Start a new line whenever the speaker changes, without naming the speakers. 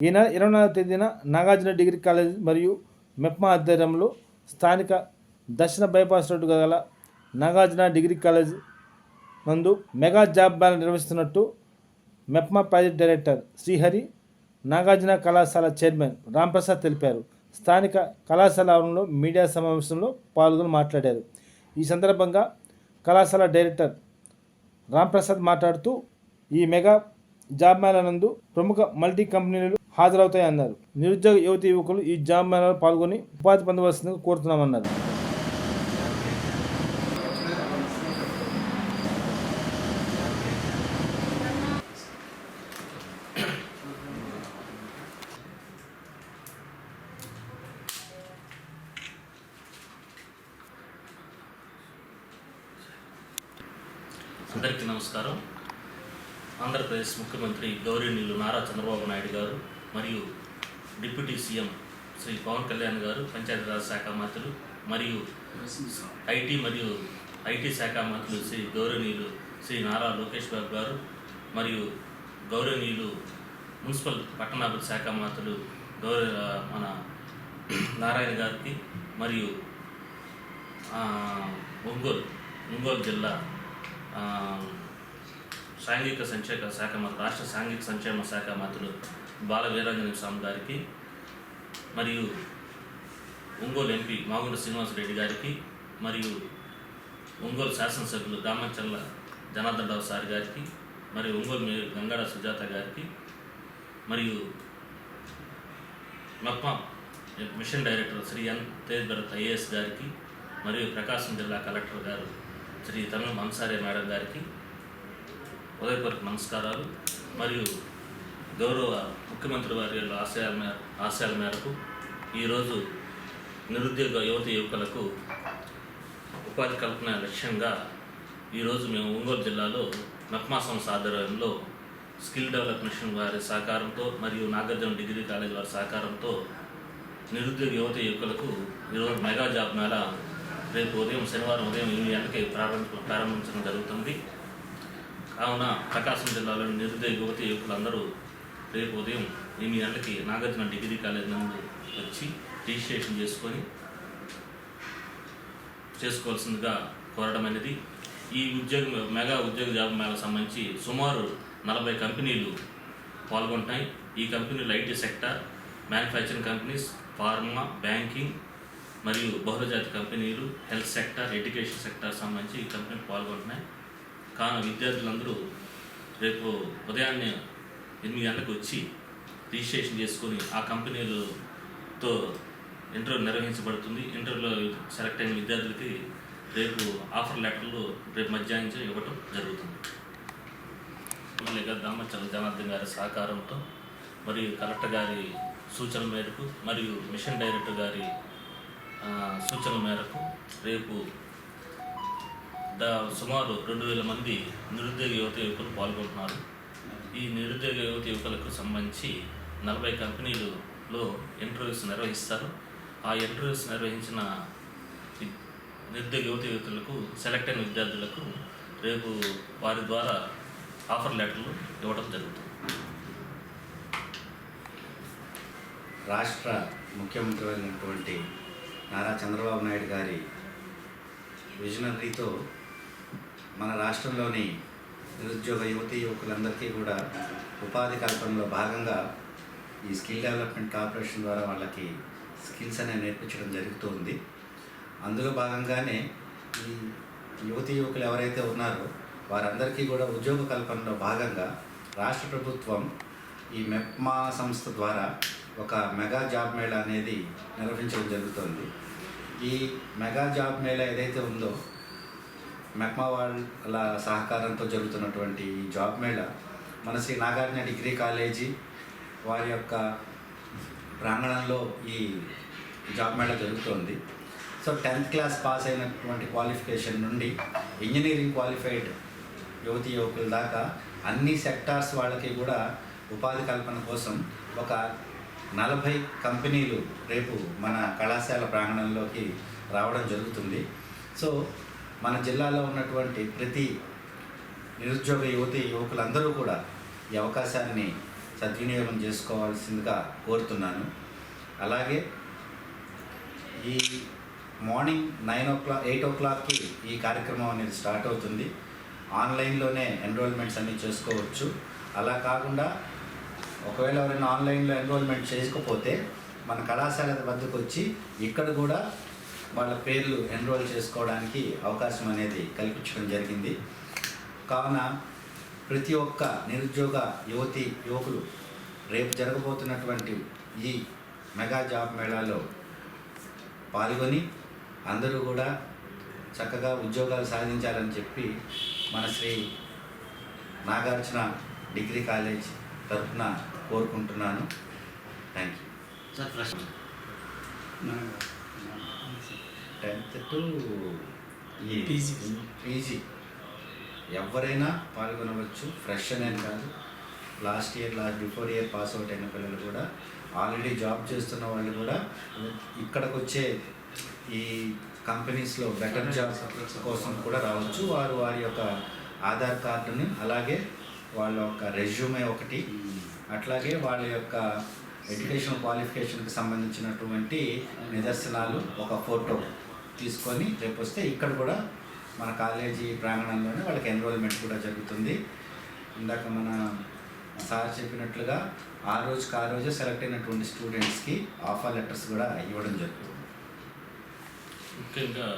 ఈ నెల ఇరవై నాలుగవ తేదీన నాగార్జున డిగ్రీ కాలేజ్ మరియు మెప్మా ఆధ్వర్యంలో స్థానిక దక్షిణ బైపాస్ రోడ్డు గల నాగార్జున డిగ్రీ కాలేజ్ నందు మెగా జాబ్ బ్యాన్ నిర్వహిస్తున్నట్టు మెప్మా ప్రాజెక్ట్ డైరెక్టర్ శ్రీహరి నాగార్జున కళాశాల చైర్మన్ రాంప్రసాద్ తెలిపారు. స్థానిక కళాశాల ఆవరణలో మీడియా సమావేశంలో పాల్గొని మాట్లాడారు. ఈ సందర్భంగా కళాశాల డైరెక్టర్ రాంప్రసాద్ మాట్లాడుతూ ఈ మెగా జాబ్ మేళా నందు ప్రముఖ మల్టీ కంపెనీలు హాజరవుతాయన్నారు నిరుద్యోగ యువతి యువకులు ఈ జాబ్ మేళాలో పాల్గొని ఉపాధి పొందవలసిందిగా కోరుతున్నామన్నారు.
అందరికీ నమస్కారం. ఆంధ్రప్రదేశ్ ముఖ్యమంత్రి గౌరవనీయులు నారా చంద్రబాబు నాయుడు గారు మరియు డిప్యూటీ సీఎం శ్రీ పవన్ కళ్యాణ్ గారు పంచాయతీరాజ్ శాఖ మంత్రులు మరియు ఐటీ మరియు ఐటీ శాఖ మంత్రులు శ్రీ గౌరవనీయులు శ్రీ నారా లోకేష్ బాబు గారు మరియు గౌరవనీయులు మున్సిపల్ పట్టణాభివృద్ధి శాఖ మంత్రులు గౌరవ మన నారాయణ గారికి మరియు ఒంగోలు ఒంగోలు జిల్లా సాంఘిక సంక్షేమ శాఖ మంత్రి రాష్ట్ర సాంఘిక సంక్షేమ శాఖ మంత్రులు బాల వీరాంజనేయ స్వామి గారికి మరియు ఒంగోలు ఎంపీ మాగుంట శ్రీనివాసరెడ్డి గారికి మరియు ఒంగోలు శాసనసభ్యులు దామచర్ల జనార్దన్ రావు సార్ గారికి మరియు ఒంగోలు మేయర్ గంగాడ సుజాత గారికి మరియు మక్మా mission director Shri N Tej Bharath IAS గారికి మరియు ప్రకాశం జిల్లా కలెక్టర్ గారు శ్రీ తమిళ మన్సారే మేడం గారికి హృదయపూర్వక నమస్కారాలు మరియు గౌరవ ముఖ్యమంత్రి వారి ఆశయాల మేర ఆశయాల మేరకు ఈరోజు నిరుద్యోగ యువత యువకులకు ఉపాధి కల్పన లక్ష్యంగా ఈరోజు మేము ఒంగోలు జిల్లాలో మెప్మా సంస్థ ఆధ్వర్యంలో స్కిల్ డెవలప్ మిషన్ వారి సహకారంతో మరియు నాగార్జున డిగ్రీ కాలేజ్ వారి సహకారంతో నిరుద్యోగ యువత యువకులకు ఈరోజు మెగా జాబ్ మేళ రేపు ఉదయం శనివారం ఉదయం ఎనిమిది గంటలకి ప్రారంభ ప్రారంభించడం జరుగుతుంది. కావున ప్రకాశం జిల్లాలోని నిరుద్యోగ యువతి యువకులందరూ రేపు ఉదయం ఎనిమిది గంటలకి నాగార్జున డిగ్రీ కాలేజ్ నందు వచ్చి రిజిస్ట్రేషన్ చేసుకొని చేసుకోవాల్సిందిగా కోరడం అనేది ఈ ఉద్యోగ మెగా ఉద్యోగ జాబ్ మేళకు సంబంధించి సుమారు నలభై కంపెనీలు పాల్గొంటున్నాయి. ఈ కంపెనీలు IT sector manufacturing companies pharma banking మరియు బహుళజాతి కంపెనీలు హెల్త్ సెక్టర్ ఎడ్యుకేషన్ సెక్టర్ సంబంధించి ఈ కంపెనీలు పాల్గొంటున్నాయి. కాను విద్యార్థులందరూ రేపు ఉదయాన్నే ఎనిమిది గంటలకు వచ్చి రిజిస్ట్రేషన్ చేసుకొని ఆ కంపెనీలతో ఇంటర్వ్యూ నిర్వహించబడుతుంది. ఇంటర్వ్యూలో సెలెక్ట్ అయిన విద్యార్థులకి రేపు ఆఫర్ లెటర్లు రేపు మధ్యాహ్నం ఇవ్వటం జరుగుతుంది. ఎమ్మెల్యేగా దామచల జనార్దన్ గారి సహకారంతో మరియు కలెక్టర్ గారి సూచన మేరకు మరియు మిషన్ డైరెక్టర్ గారి సూచన సూచనల మేరకు రేపు దా సుమారు రెండు వేల మంది నిరుద్యోగ యువత యువకులు పాల్గొంటున్నారు. ఈ నిరుద్యోగ యువత యువకులకు సంబంధించి నలభై కంపెనీలలో ఇంటర్వ్యూస్ నిర్వహిస్తారు. ఆ ఇంటర్వ్యూస్ నిర్వహించిన నిరుద్యోగ యువత యువతులకు సెలెక్ట్ అయిన విద్యార్థులకు రేపు వారి ద్వారా ఆఫర్ లెటర్లు ఇవ్వడం జరుగుతుంది.
రాష్ట్ర ముఖ్యమంత్రి అయినటువంటి నారా చంద్రబాబు నాయుడు గారి విజనరీతో మన రాష్ట్రంలోని నిరుద్యోగ యువతి యువకులందరికీ కూడా ఉపాధి కల్పనలో భాగంగా ఈ స్కిల్ డెవలప్మెంట్ కార్పొరేషన్ ద్వారా వాళ్ళకి స్కిల్స్ అనేవి నేర్పించడం జరుగుతుంది. అందులో భాగంగానే ఈ యువతి యువకులు ఎవరైతే ఉన్నారో వారందరికీ కూడా ఉద్యోగ కల్పనలో భాగంగా రాష్ట్ర ప్రభుత్వం ఈ మెప్మా సంస్థ ద్వారా ఒక మెగా జాబ్ మేళా అనేది నిర్వహించడం జరుగుతుంది. ఈ మెగా జాబ్ మేళా ఏదైతే ఉందో మెక్మా వాళ్ళ సహకారంతో జరుగుతున్నటువంటి ఈ జాబ్ మేళా మన శ్రీ నాగార్జున డిగ్రీ కాలేజీ వారి యొక్క ప్రాంగణంలో ఈ జాబ్ మేళా జరుగుతోంది. సో టెన్త్ క్లాస్ పాస్ అయినటువంటి క్వాలిఫికేషన్ నుండి ఇంజనీరింగ్ క్వాలిఫైడ్ యువతి యువకుల దాకా అన్ని సెక్టార్స్ వాళ్ళకి కూడా ఉపాధి కల్పన కోసం ఒక నలభై కంపెనీలు రేపు మన కళాశాల ప్రాంగణంలోకి రావడం జరుగుతుంది. సో మన జిల్లాలో ఉన్నటువంటి ప్రతి నిరుద్యోగ యువతి యువకులందరూ కూడా ఈ అవకాశాన్ని సద్వినియోగం చేసుకోవాల్సిందిగా కోరుతున్నాను. అలాగే ఈ morning nine o'clock eight ఓ క్లాక్కి ఈ కార్యక్రమం అనేది స్టార్ట్ అవుతుంది. ఆన్లైన్లోనే ఎన్రోల్మెంట్స్ అన్నీ చేసుకోవచ్చు. అలా కాకుండా ఒకవేళ ఎవరైనా ఆన్లైన్లో ఎన్రోల్మెంట్ చేసుకోకపోతే మన కళాశాల వద్దకు వచ్చి ఇక్కడ కూడా వాళ్ళ పేర్లు ఎన్రోల్ చేసుకోవడానికి అవకాశం అనేది కల్పించడం జరిగింది. కావున ప్రతి ఒక్క నిరుద్యోగ యువతి యువకులు రేపు జరగబోతున్నటువంటి ఈ మెగా జాబ్ మేళాలో పాల్గొని అందరూ కూడా చక్కగా ఉద్యోగాలు సాధించాలని చెప్పి మన శ్రీ నాగార్జున డిగ్రీ కాలేజ్ తరఫున కోరుకుంటున్నాను. థ్యాంక్ యూ
సార్ ప్రశ్న.
Tenth to
PG.
పీజీ. ఎవరైనా పాల్గొనవచ్చు. ఫ్రెష్ అనేది కాదు. Last year last before year pass out అయిన పిల్లలు కూడా ఆల్రెడీ జాబ్ చేస్తున్న వాళ్ళు కూడా ఇక్కడికి వచ్చే ఈ కంపెనీస్లో బెటర్ జాబ్ కోసం కూడా రావచ్చు. వారు వారి యొక్క ఆధార్ కార్డుని అలాగే వాళ్ళ యొక్క రెజ్యూమే ఒకటి. అట్లాగే వాళ్ళ యొక్క ఎడ్యుకేషన్ క్వాలిఫికేషన్కి సంబంధించినటువంటి నిదర్శనాలు ఒక ఫోటో తీసుకొని రేపు వస్తే ఇక్కడ కూడా మన కాలేజీ ప్రాంగణంలోనే వాళ్ళకి ఎన్రోల్మెంట్ కూడా జరుగుతుంది. ఇందాక మన సార్ చెప్పినట్లుగా ఆ రోజుకి ఆ రోజే సెలెక్ట్ అయినటువంటి స్టూడెంట్స్కి ఆఫర్ లెటర్స్ కూడా ఇవ్వడం జరుగుతుంది.
ముఖ్యంగా